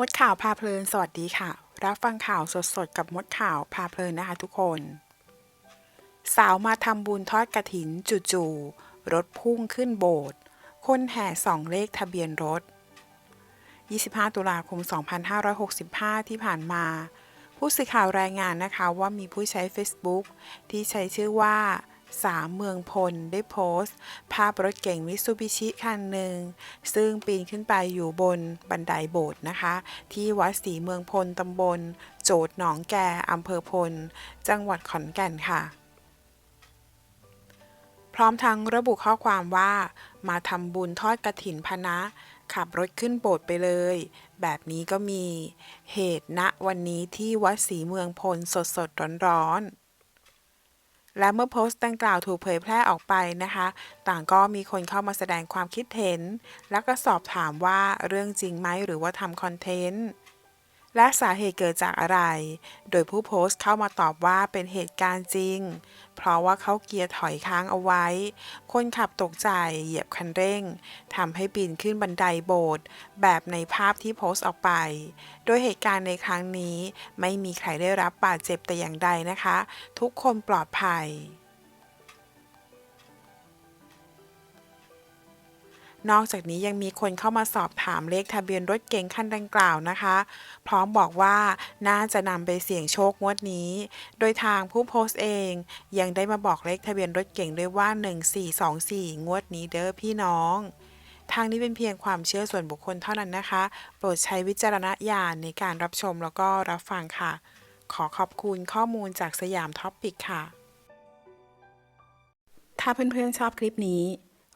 มดข่าวพาเพลินสวัสดีค่ะ รับฟังข่าวสดๆ กับมดข่าวพาเพลินนะคะทุกคน สาวมาทำบุญทอดกระถินจู่ๆรถพุ่งขึ้นโบสถ์คนแห่สองเลขทะเบียนรถ 25 ตุลาคม 2565 ที่ผ่านมา ผู้สื่อข่าวรายงานนะคะว่ามีผู้ใช้ Facebook ที่ใช้ชื่อว่า สามเมืองพลได้โพสต์ ภาพรถเก่งมิตซูบิชิคันหนึ่ง ซึ่งปีนขึ้นไปอยู่บนบันไดโบสถ์นะคะ ที่วัดศรีเมืองพลตำบล โจดหนองแก่อำเภอพล จังหวัดขอนแก่นค่ะ พร้อมทั้งระบุข้อความว่า มาทำบุญทอดกระถินพนะ ขับรถขึ้นโบสถ์ไปเลย แบบนี้ก็มีเหตุณวันนี้ที่วัดศรีเมืองพลสดสดร้อนร้อนๆ และเมื่อโพสต์ดังกล่าวถูกเผยแพร่ออกไปนะคะ ต่างก็มีคนเข้ามาแสดงความคิดเห็น แล้วก็สอบถามว่าเรื่องจริงไหมหรือว่าทำคอนเทนต์ และสาเหตุเกิดจากอะไร โดยผู้โพสต์เข้ามาตอบว่าเป็นเหตุการณ์จริง เพราะว่าเขาเกียร์ถอยค้างเอาไว้ คนขับตกใจเหยียบคันเร่งทำให้ปีนขึ้นบันไดโบสถ์แบบในภาพที่โพสต์ออกไป โดยเหตุการณ์ในครั้งนี้ ไม่มีใครได้รับบาดเจ็บแต่อย่างใดนะคะ ทุกคนปลอดภัย นอกจากนี้ยังมีคนเข้ามาสอบถามเลขทะเบียนรถเก๋งคันดังกล่าวนะคะ พร้อมบอกว่าน่าจะนำไปเสี่ยงโชคงวดนี้ โดยทางผู้โพสต์เองยังได้มาบอกเลขทะเบียนรถเก๋งด้วยว่า 1424 งวดนี้เด้อพี่น้องทางนี้เป็นเพียงความเชื่อส่วนบุคคลเท่านั้นนะคะ โปรดใช้วิจารณญาณในการรับชมแล้วก็รับฟังค่ะ ขอขอบคุณข้อมูลจากสยามท็อปปิกค่ะ ถ้าเพื่อนๆชอบคลิปนี้